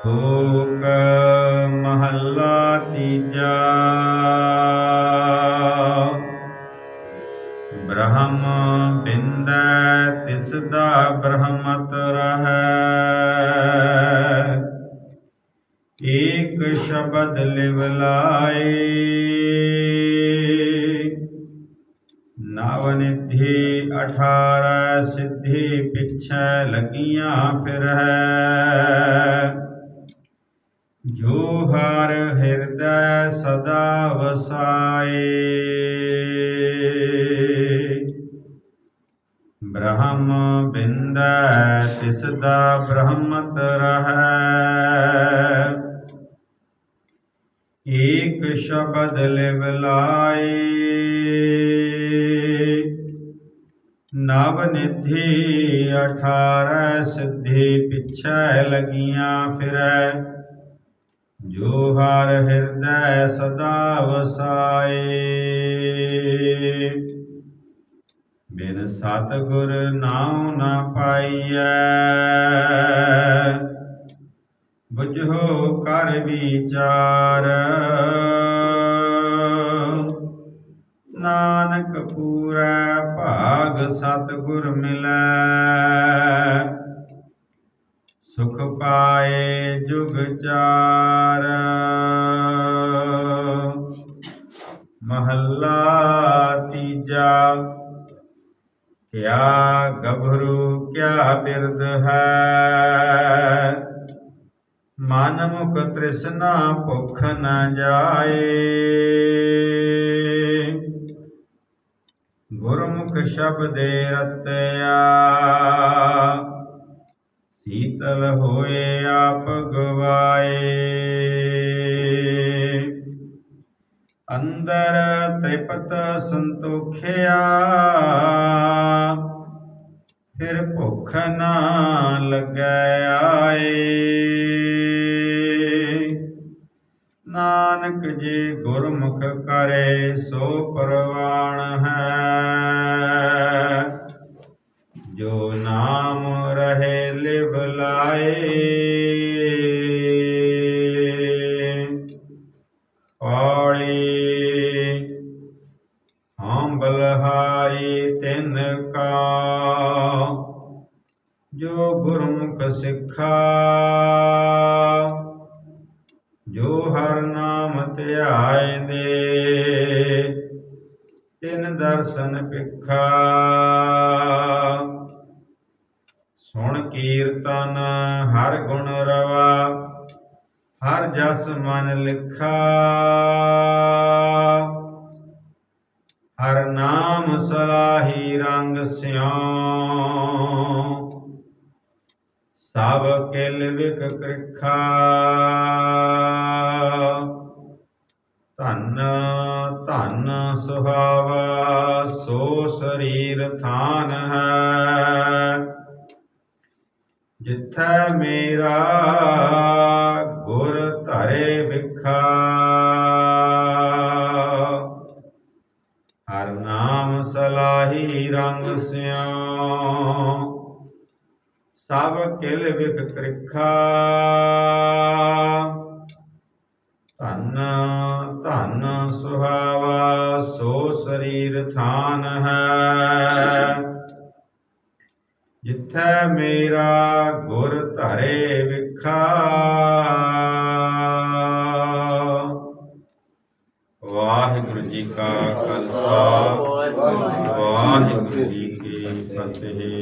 ਸ਼ੋਕ ਮਹੱਲਾ ਤੀਜਾ ਬ੍ਰਹਮ ਬਿੰਦੈ ਤਿਸ ਦਾ ਬ੍ਰਹਮਤ ਰਹੈ ਏਕ ਸ਼ਬਦ ਲਿਵ ਲਾਏ ਨਵ ਨਿਧੀ 18 ਸਿੱਧੀ ਪਿਛੈ ਲੱਗੀਆਂ ਫਿਰੈ ਜੋ ਹਰ ਹਿਰਦੈ ਸਦਾ ਵਸਾਏ। ਬ੍ਰਹਮ ਬਿੰਦੈ ਤਿਸ ਦਾ ਬ੍ਰਹਮਤ ਰਹੈ। ਏਕ ਸ਼ਬਦ ਲਿਵ ਲਾਏ। ਨਵ ਨਿਧੀ 18 ਸਿੱਧੀ ਪਿਛੈ ਲੱਗੀਆਂ ਫਿਰੈ। ਜੋ ਹਰ ਹਿਰਦੈ ਸਦਾ ਵਸਾਏ। ਬਿਨ ਸਤਿਗੁਰ ਨਾਉ ਨਾ ਪਾਈਐ। ਬੁਝੋ ਕਰ ਵਿਚਾਰ। ਨਾਨਕ ਪੂਰਾ ਭਾਗ ਸਤਿਗੁਰ ਮਿਲੈ। ਸੁਖ ਪਾਏ ਜੁਗ ਚਾਰ। ਮਹੱਲਾ ਤੀਜਾ, ਕਿਆ ਗਭਰੂ, ਕਿਆ ਬਿਰਦ ਹੈ? ਮਨ ਮੁਖ ਤ੍ਰਿਸ਼ਨਾ ਭੁਖ ਨ ਜਾਏ। ਗੁਰਮੁਖ ਸ਼ਬਦੇ ਰਤਿਆ। ਸੀਤਲ ਹੋਏ ਆਪ ਗਵਾਏ। ਅੰਦਰ ਤ੍ਰਿਪਤ ਸੰਤੋਖਿਆ, ਫਿਰ ਭੁੱਖ ਨਾ ਲੱਗੈ ਆਏ। ਨਾਨਕ ਜੀ ਗੁਰਮੁਖ ਕਰੇ ਸੋ ਪਰਵਾਣ ਹੈ। ਜੋ ਨਾਮ ਰਹੇ ਲਿਵ ਲਾਏ। ਪੌੜੀ ਹਮ ਬਲਹਾਰੀ ਤਿਨ ਕਾ, ਜੋ ਗੁਰਮੁਖ ਸਿੱਖਾ, ਜੋ ਹਰ ਨਾਮ ਧਿਆਏ ਦੇ, ਤਿਨ ਦਰਸ਼ਨ ਪਿਖਾ ਸੁਣ ਕੀਰਤਨ ਹਰ ਗੁਣ ਰਵਾ, ਹਰ ਜਸ ਮਨ ਲਿਖਾ। ਹਰ ਨਾਮ ਸਲਾਹੀ ਰੰਗ ਸਿਉ, ਸਭ ਕਿਲ ਵਿਕ ਕ੍ਰਿਖਾ। ਧਨ ਧਨ ਸੁਹਾਵਾ, ਸੋ ਸਰੀਰ ਥਾਨ ਹੈ। ਜਿੱਥੈ ਮੇਰਾ ਗੁਰ ਧਰੇ ਵਿਖਾ। ਹਰ ਨਾਮ ਸਲਾਹੀ ਰੰਗ ਸਿਉ, ਸਭ ਕਿਲ ਵਿਖ ਕ੍ਰਿਖਾ। ਧਨ ਧਨ ਸੁਹਾਵਾ, ਸੋ ਸਰੀਰ ਥਾਨ ਹੈ। ਜਿੱਥੈ ਮੇਰਾ ਗੁਰ ਧਰੇ ਵਿਖਾ। ਵਾਹਿਗੁਰੂ ਜੀ ਕਾ ਖਾਲਸਾ ਵਾਹਿਗੁਰੂ ਜੀ ਕੀ ਫਤਿਹ।